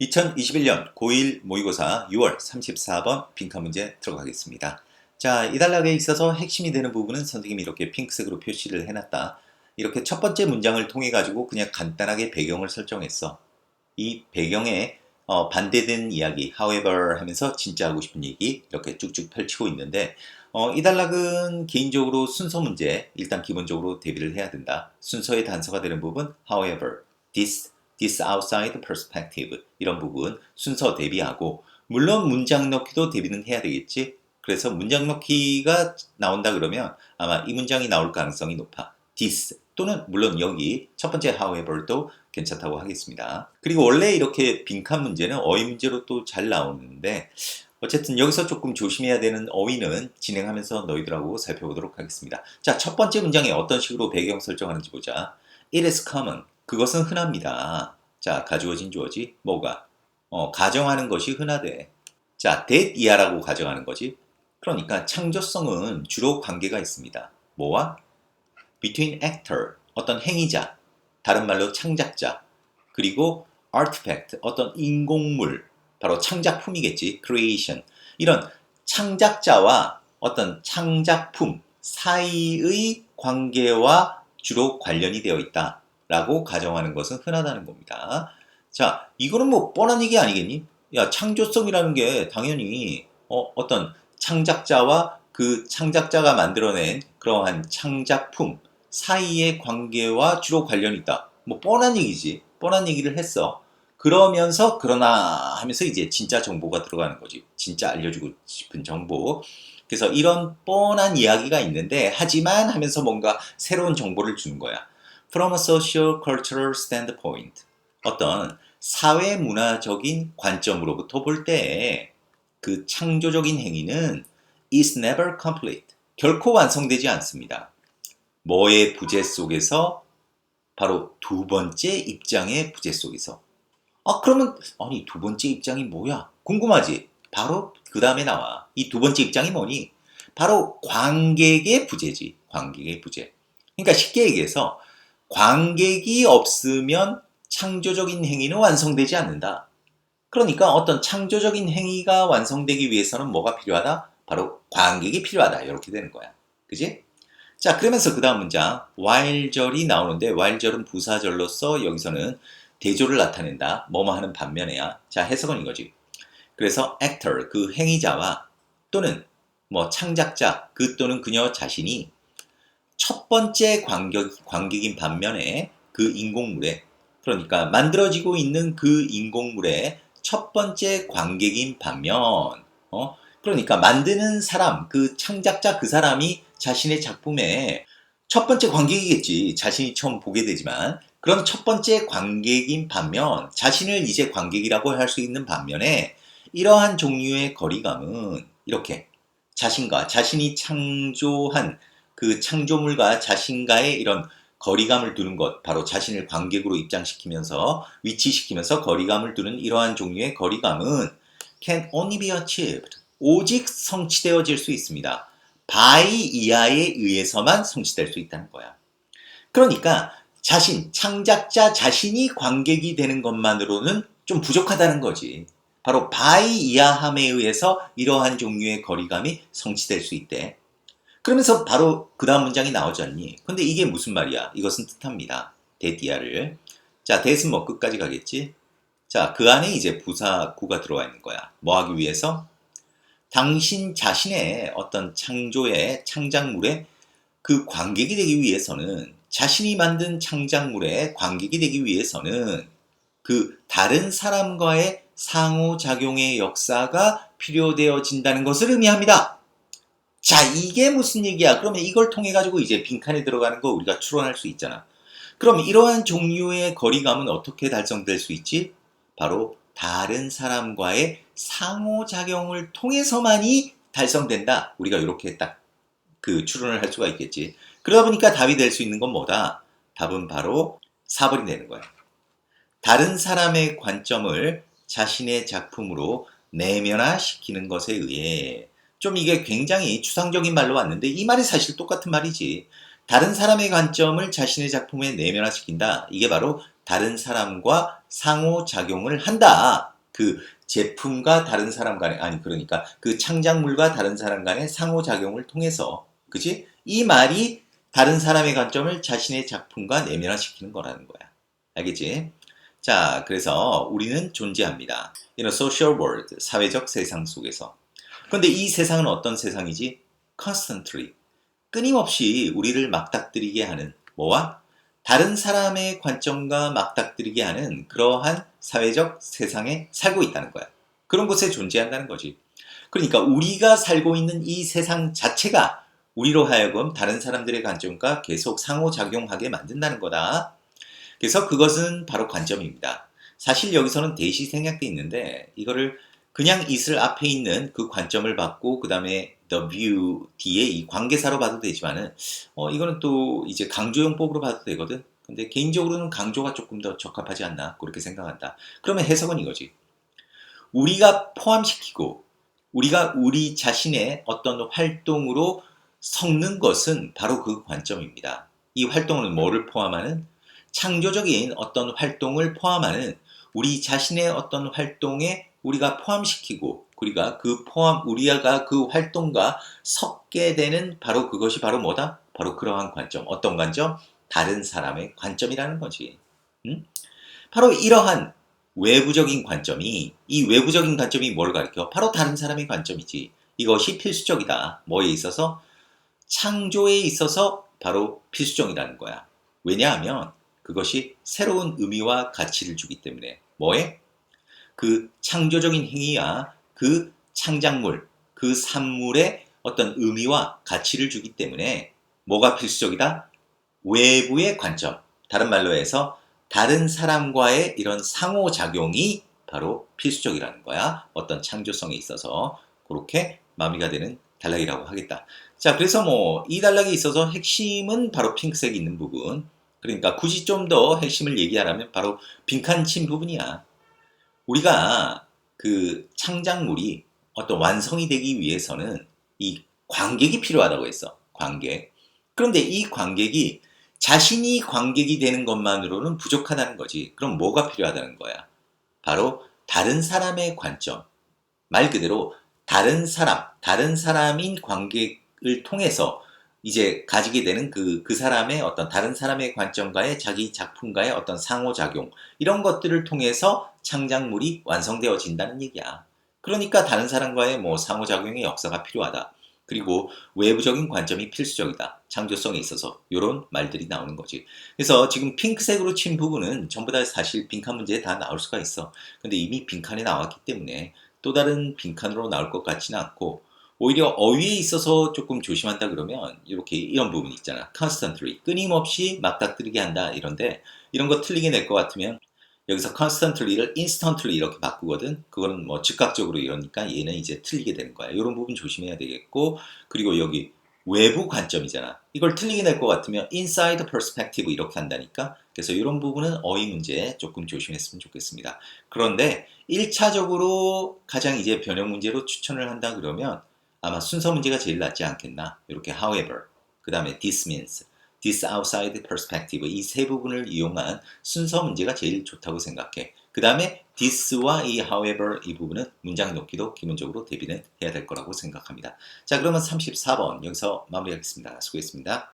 2021년 고1 모의고사 6월 34번 빈칸 문제 들어가겠습니다. 자, 이 단락에 있어서 핵심이 되는 부분은 선생님이 이렇게 핑크색으로 표시를 해놨다. 이렇게 첫 번째 문장을 통해 가지고 그냥 간단하게 배경을 설정했어. 이 배경에 어, 반대된 이야기, however 하면서 진짜 하고 싶은 얘기 이렇게 쭉쭉 펼치고 있는데 어, 이 단락은 개인적으로 순서 문제 일단 기본적으로 대비를 해야 된다. 순서의 단서가 되는 부분, however, this, this outside perspective 이런 부분 순서 대비하고 물론 문장 넣기도 대비는 해야 되겠지. 그래서 문장 넣기가 나온다 그러면 아마 이 문장이 나올 가능성이 높아. this 또는 물론 여기 첫 번째 however도 괜찮다고 하겠습니다. 그리고 원래 이렇게 빈칸 문제는 어휘 문제로 또 잘 나오는데 어쨌든 여기서 조금 조심해야 되는 어휘는 진행하면서 너희들하고 살펴보도록 하겠습니다. 자, 첫 번째 문장에 어떤 식으로 배경 설정하는지 보자. It is common. 그것은 흔합니다. 자, 가주어진 주어지 뭐가? 어, 가정하는 것이 흔하대. 자, that 이하라고 가정하는 거지. 그러니까 창조성은 주로 관계가 있습니다. 뭐와? between actor, 어떤 행위자, 다른 말로 창작자, 그리고 artifact, 어떤 인공물, 바로 창작품이겠지, creation. 이런 창작자와 어떤 창작품 사이의 관계와 주로 관련이 되어 있다. 라고 가정하는 것은 흔하다는 겁니다. 자, 이거는 뭐 뻔한 얘기 아니겠니? 야, 창조성이라는 게 당연히 어, 어떤 창작자와 그 창작자가 만들어낸 그러한 창작품 사이의 관계와 주로 관련이 있다. 뭐 뻔한 얘기지. 뻔한 얘기를 했어. 그러면서 그러나 하면서 이제 진짜 정보가 들어가는 거지. 진짜 알려주고 싶은 정보. 그래서 이런 뻔한 이야기가 있는데 하지만 하면서 뭔가 새로운 정보를 주는 거야. From a social cultural standpoint. 어떤 사회 문화적인 관점으로부터 볼 때 그 창조적인 행위는 is never complete. 결코 완성되지 않습니다. 뭐의 부재 속에서 바로 두 번째 입장의 부재 속에서. 아, 그러면 아니 두 번째 입장이 뭐야? 궁금하지? 바로 그 다음에 나와. 이 두 번째 입장이 뭐니? 바로 관객의 부재지. 관객의 부재. 그러니까 쉽게 얘기해서 관객이 없으면 창조적인 행위는 완성되지 않는다. 그러니까 어떤 창조적인 행위가 완성되기 위해서는 뭐가 필요하다? 바로 관객이 필요하다. 이렇게 되는 거야. 그지? 자, 그러면서 그 다음 문장, while절이 나오는데, while절은 부사절로서 여기서는 대조를 나타낸다. 뭐뭐 하는 반면에야. 자, 해석은 이거지. 그래서 actor, 그 행위자와 또는 뭐 창작자, 그 또는 그녀 자신이 첫 번째 관객, 관객인 반면에 그 인공물에 그러니까 만들어지고 있는 그 인공물의 첫 번째 관객인 반면 어? 그러니까 만드는 사람 그 창작자 그 사람이 자신의 작품의 첫 번째 관객이겠지 자신이 처음 보게 되지만 그런 첫 번째 관객인 반면 자신을 이제 관객이라고 할 수 있는 반면에 이러한 종류의 거리감은 이렇게 자신과 자신이 창조한 그 창조물과 자신과의 이런 거리감을 두는 것, 바로 자신을 관객으로 입장시키면서 위치시키면서 거리감을 두는 이러한 종류의 거리감은 can only be achieved. 오직 성취되어질 수 있습니다. by 이하에 의해서만 성취될 수 있다는 거야. 그러니까 자신, 창작자 자신이 관객이 되는 것만으로는 좀 부족하다는 거지. 바로 by 이하함에 의해서 이러한 종류의 거리감이 성취될 수 있대. 그러면서 바로 그 다음 문장이 나오지 않니? 근데 이게 무슨 말이야? 이것은 뜻합니다. 데디아를. 자, 대은 뭐 끝까지 가겠지? 자, 그 안에 이제 부사구가 들어와 있는 거야. 뭐 하기 위해서? 당신 자신의 어떤 창조의 창작물의 그 관객이 되기 위해서는 자신이 만든 창작물의 관객이 되기 위해서는 그 다른 사람과의 상호작용의 역사가 필요되어진다는 것을 의미합니다. 자, 이게 무슨 얘기야? 그러면 이걸 통해 가지고 이제 빈칸에 들어가는 거 우리가 추론할 수 있잖아. 그럼 이러한 종류의 거리감은 어떻게 달성될 수 있지? 바로 다른 사람과의 상호작용을 통해서만이 달성된다. 우리가 이렇게 딱 그 추론을 할 수가 있겠지. 그러다 보니까 답이 될 수 있는 건 뭐다? 답은 바로 4번이 되는 거야. 다른 사람의 관점을 자신의 작품으로 내면화시키는 것에 의해 좀 이게 굉장히 추상적인 말로 왔는데 이 말이 사실 똑같은 말이지. 다른 사람의 관점을 자신의 작품에 내면화시킨다. 이게 바로 다른 사람과 상호작용을 한다. 그 제품과 다른 사람 간의 아니 그러니까 그 창작물과 다른 사람 간의 상호작용을 통해서 그지? 이 말이 다른 사람의 관점을 자신의 작품과 내면화시키는 거라는 거야. 알겠지? 자, 그래서 우리는 존재합니다. A social world, 사회적 세상 속에서. 그런데 이 세상은 어떤 세상이지? Constantly, 끊임없이 우리를 막닥뜨리게 하는 뭐와? 다른 사람의 관점과 막닥뜨리게 하는 그러한 사회적 세상에 살고 있다는 거야. 그런 곳에 존재한다는 거지. 그러니까 우리가 살고 있는 이 세상 자체가 우리로 하여금 다른 사람들의 관점과 계속 상호작용하게 만든다는 거다. 그래서 그것은 바로 관점입니다. 사실 여기서는 대시 생략돼 있는데 이거를 그냥 이슬 앞에 있는 그 관점을 받고 그 다음에 the view 뒤에 이 관계사로 봐도 되지만은 어 이거는 또 이제 강조용법으로 봐도 되거든. 근데 개인적으로는 강조가 조금 더 적합하지 않나 그렇게 생각한다. 그러면 해석은 이거지. 우리가 포함시키고 우리가 우리 자신의 어떤 활동으로 섞는 것은 바로 그 관점입니다. 이 활동은 뭐를 포함하는 창조적인 어떤 활동을 포함하는 우리 자신의 어떤 활동에 우리가 포함시키고 우리가 그 포함 우리가 그 활동과 섞게 되는 바로 그것이 바로 뭐다? 바로 그러한 관점. 어떤 관점? 다른 사람의 관점이라는 거지. 응? 바로 이러한 외부적인 관점이 이 외부적인 관점이 뭘 가리켜? 바로 다른 사람의 관점이지. 이것이 필수적이다. 뭐에 있어서? 창조에 있어서 바로 필수적이라는 거야. 왜냐하면 그것이 새로운 의미와 가치를 주기 때문에 뭐에? 그 창조적인 행위와 그 창작물, 그 산물의 어떤 의미와 가치를 주기 때문에 뭐가 필수적이다? 외부의 관점. 다른 말로 해서 다른 사람과의 이런 상호작용이 바로 필수적이라는 거야. 어떤 창조성에 있어서 그렇게 마무리가 되는 단락이라고 하겠다. 자, 그래서 뭐 이 단락에 있어서 핵심은 바로 핑크색이 있는 부분. 그러니까 굳이 좀 더 핵심을 얘기하라면 바로 빈칸 친 부분이야. 우리가 그 창작물이 어떤 완성이 되기 위해서는 이 관객이 필요하다고 했어. 관객. 그런데 이 관객이 자신이 관객이 되는 것만으로는 부족하다는 거지. 그럼 뭐가 필요하다는 거야? 바로 다른 사람의 관점. 말 그대로 다른 사람, 다른 사람인 관객을 통해서 이제 가지게 되는 그, 그 사람의 어떤 다른 사람의 관점과의 자기 작품과의 어떤 상호작용, 이런 것들을 통해서 창작물이 완성되어진다는 얘기야. 그러니까 다른 사람과의 뭐 상호작용의 역사가 필요하다. 그리고 외부적인 관점이 필수적이다. 창조성에 있어서 이런 말들이 나오는 거지. 그래서 지금 핑크색으로 친 부분은 전부 다 사실 빈칸 문제에 다 나올 수가 있어. 근데 이미 빈칸에 나왔기 때문에 또 다른 빈칸으로 나올 것 같지는 않고 오히려 어휘에 있어서 조금 조심한다 그러면 이렇게 이런 부분 있잖아. constantly 끊임없이 맞닥뜨리게 한다 이런데 이런 거 틀리게 낼 것 같으면 여기서 constantly를 instantly 이렇게 바꾸거든. 그거는 뭐 즉각적으로 이러니까 얘는 이제 틀리게 되는 거야. 이런 부분 조심해야 되겠고 그리고 여기 외부 관점이잖아. 이걸 틀리게 낼 것 같으면 inside perspective 이렇게 한다니까. 그래서 이런 부분은 어휘 문제 조금 조심했으면 좋겠습니다. 그런데 1차적으로 가장 이제 변형 문제로 추천을 한다 그러면 아마 순서 문제가 제일 낫지 않겠나. 이렇게 however, 그 다음에 this means, this outside perspective 이 세 부분을 이용한 순서 문제가 제일 좋다고 생각해. 그 다음에 this와 이 however 이 부분은 문장 놓기도 기본적으로 대비는 해야 될 거라고 생각합니다. 자 그러면 34번 여기서 마무리하겠습니다. 수고했습니다.